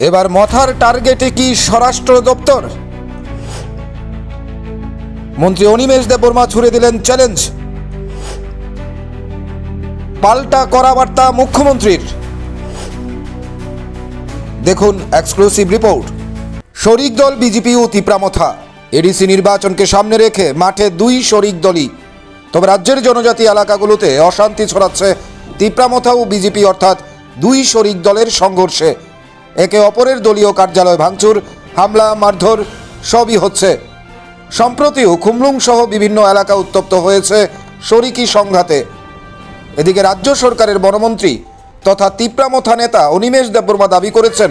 এবার মথার টার্গেটে কি স্বরাষ্ট্র দপ্তর? মন্ত্রী অনিমেষ দেববর্মা ছুড়ে দিলেন চ্যালেঞ্জ পাল্টা করা বার্তা মুখ্যমন্ত্রীর। দেখুন এক্সক্লুসিভ রিপোর্ট শরিক দল বিজেপি ও তিপ্রামথা এডিসি নির্বাচনকে সামনে রেখে মাঠে দুই শরিক দলই। তবে রাজ্যের জনজাতি এলাকাগুলোতে অশান্তি ছড়াচ্ছে তিপ্রামথা ও বিজেপি অর্থাৎ দুই শরিক দলের সংঘর্ষে। একে অপরের দলীয় কার্যালয় ভাঙচুর হামলা মারধর সবই হচ্ছে। সম্প্রতিও খুমলুং সহ বিভিন্ন এলাকা উত্তপ্ত হয়েছে শরিকি সংঘাতে। এদিকে রাজ্য সরকারের বনমন্ত্রী তথা তিপ্রামথা নেতা অনিমেষ দেববর্মা দাবি করেছেন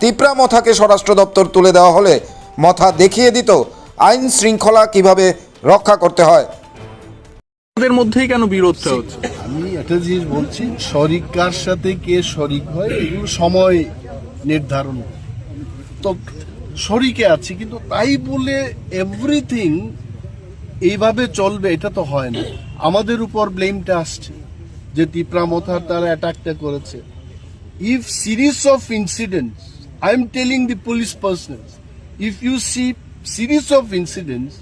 তিপ্রামথাকে স্বরাষ্ট্র দপ্তর তুলে দেওয়া হলে মথা দেখিয়ে দিত আইন শৃঙ্খলা কীভাবে রক্ষা করতে হয়। ওদের মধ্যেই কেন বিরোধটা হচ্ছে আমি একটা জিনিস বলছি সাথে কে শরিক হয় এগুলো সময় নির্ধারণ তো শরিকে আছে, কিন্তু তাই বলে এভরিথিং এইভাবে চলবে, এটা তো হয় না। আমাদের উপর ব্লেমটা আসছে যে তিপ্রা মথার তারা অ্যাটাকটা করেছে। If series of incidents I am telling the police person if you see series of incidents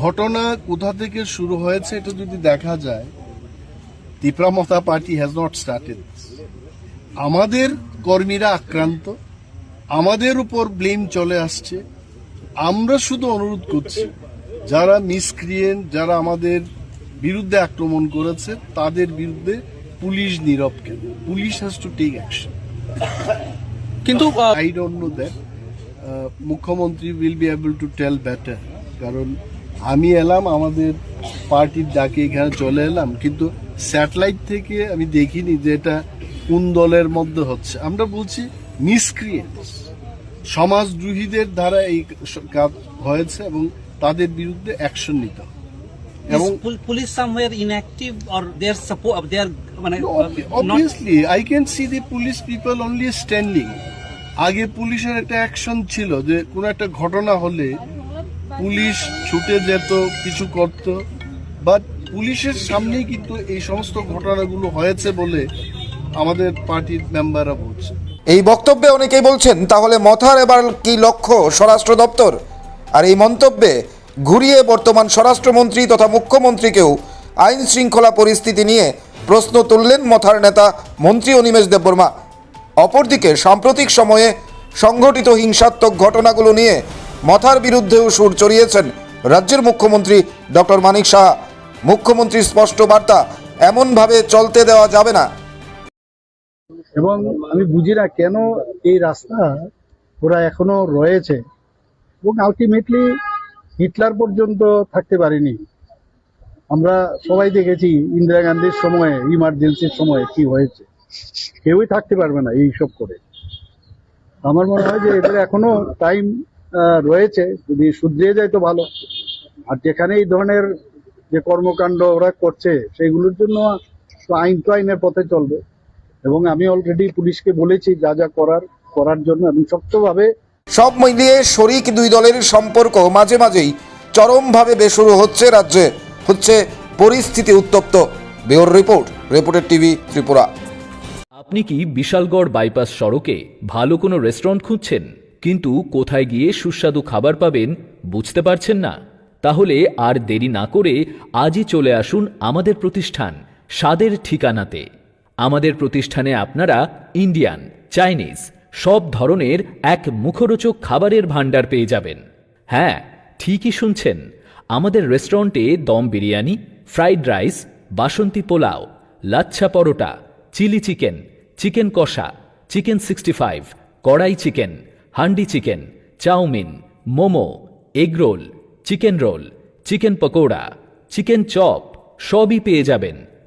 ঘটনা কোথা থেকে শুরু হয়েছে এটা যদি দেখা যায় Tipra Motha party has not started আমাদের কর্মীরা আক্রান্ত। আমাদের উপর ব্লেম চলে আসছে। আমরা শুধু অনুরোধ করছি যারা মিসক্রিয়েন্ট যারা আমাদের বিরুদ্ধে আক্রমণ করেছে তাদের বিরুদ্ধে পুলিশ নীরব কেন? Police has to take action কিন্তু আই ডোন্ট নো দ্যাট মুখ্যমন্ত্রী will be able to tell better কারণ আমি এলাম আমাদের পার্টির ডাকে এখানে চলে এলাম কিন্তু স্যাটেলাইট থেকে আমি দেখিনি যে এটা কোন দলের মধ্যে হচ্ছে? আমরা বলছি মিসক্রিয়েন্টস সমাজদ্রোহীদের দ্বারা এই কাজ হয়েছে এবং তাদের বিরুদ্ধে অ্যাকশন নিতে হবে। এবং মানে, uh, obviously I can see the police people only standing আগে পুলিশের একটা অ্যাকশন ছিল যে কোনো একটা ঘটনা হলে পুলিশ ছুটে যেত কিছু করত। বাট পুলিশের সামনেই কিন্তু এই সমস্ত ঘটনাগুলো হয়েছে বলে আমাদের পার্টির মেম্বাররা বলছে। এই বক্তব্যে অনেকেই বলছেন, তাহলে মথার এবার কি লক্ষ্য স্বরাষ্ট্র দপ্তর? আর এই মন্তব্যে ঘুরিয়ে বর্তমান স্বরাষ্ট্রমন্ত্রী তথা মুখ্যমন্ত্রীকেও আইন শৃঙ্খলা পরিস্থিতি নিয়ে প্রশ্ন তুললেন মথার নেতা মন্ত্রী অনিমেষ দেববর্মা। অপরদিকে সাম্প্রতিক সময়ে সংঘটিত হিংসাত্মক ঘটনাগুলো নিয়ে মথার বিরুদ্ধেও সুর চড়িয়েছেন রাজ্যের মুখ্যমন্ত্রী ডক্টর মানিক সাহা। মুখ্যমন্ত্রীর স্পষ্ট বার্তা, এমনভাবে চলতে দেওয়া যাবে না। এবং আমি বুঝি না কেন এই রাস্তা ওরা এখনও রয়েছে। এবং আলটিমেটলি হিটলার পর্যন্ত থাকতে পারেনি। আমরা সবাই দেখেছি ইন্দিরা গান্ধীর সময়ে ইমার্জেন্সির সময়ে কি হয়েছে। কেউই থাকতে পারবে না এইসব করে। আমার মনে হয় যে এদের এখনও টাইম রয়েছে। যদি শুধরিয়ে যায় তো ভালো। আর যেখানে এই ধরনের যে কর্মকাণ্ড ওরা করছে, সেগুলোর জন্য আইন তো আইনের পথে চলবে। এবং আমি অলরেডি পুলিশকে বলেছি যা যা করার করার জন্য আমি শক্তভাবে সব মিলিয়ে শরিক দুই দলের সম্পর্ক মাঝে মাঝেই চরমভাবে বেসুরো হচ্ছে রাজ্যে। হচ্ছে পরিস্থিতি উত্তপ্ত। বেওর রিপোর্ট রিপোর্টের টিভি ত্রিপুরা। আপনি কি বিশালগড় বাইপাস সড়কে ভালো কোনো রেস্টুরেন্ট খুঁজছেন? কিন্তু কোথায় গিয়ে সুস্বাদু খাবার পাবেন বুঝতে পারছেন না? তাহলে আর দেরি না করে আজই চলে আসুন আমাদের প্রতিষ্ঠান স্বাদের ঠিকানাতে। আমাদের প্রতিষ্ঠানে আপনারা ইন্ডিয়ান, চাইনিজ, সব ধরনের এক মুখরোচক খাবারের ভাণ্ডার পেয়ে যাবেন। হ্যাঁ ঠিকই শুনছেন। আমাদের রেস্টুরেন্টে dum biryani, fried rice, basanti pulao, lachha paratha, chilli chicken chicken কষা, chicken sixty five, kadai chicken, handi chicken, chowmein, momo egg roll chicken roll, chicken pakora, chicken chop, সবই পেয়ে যাবেন।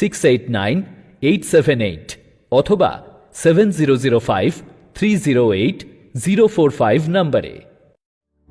six eight nine eight seven eight অথবা seven zero zero five three zero eight zero four five নম্বরে।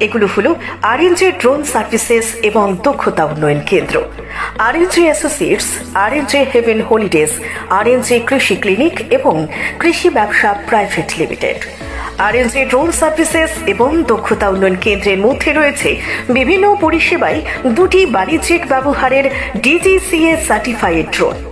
এগুলো হলো RNG drone services এবং দক্ষতা উন্নয়ন কেন্দ্র। RNG associates RNG heaven holidays RNG কৃষি ক্লিনিক এবং কৃষি ব্যবসা private limited RNG drone services এবং দক্ষতা উন্নয়ন কেন্দ্রের মধ্যে রয়েছে বিভিন্ন পরিষেবায় দুটি বাণিজ্যিক ব্যবহারের ডিজিসিএ সার্টিফাইড ড্রোন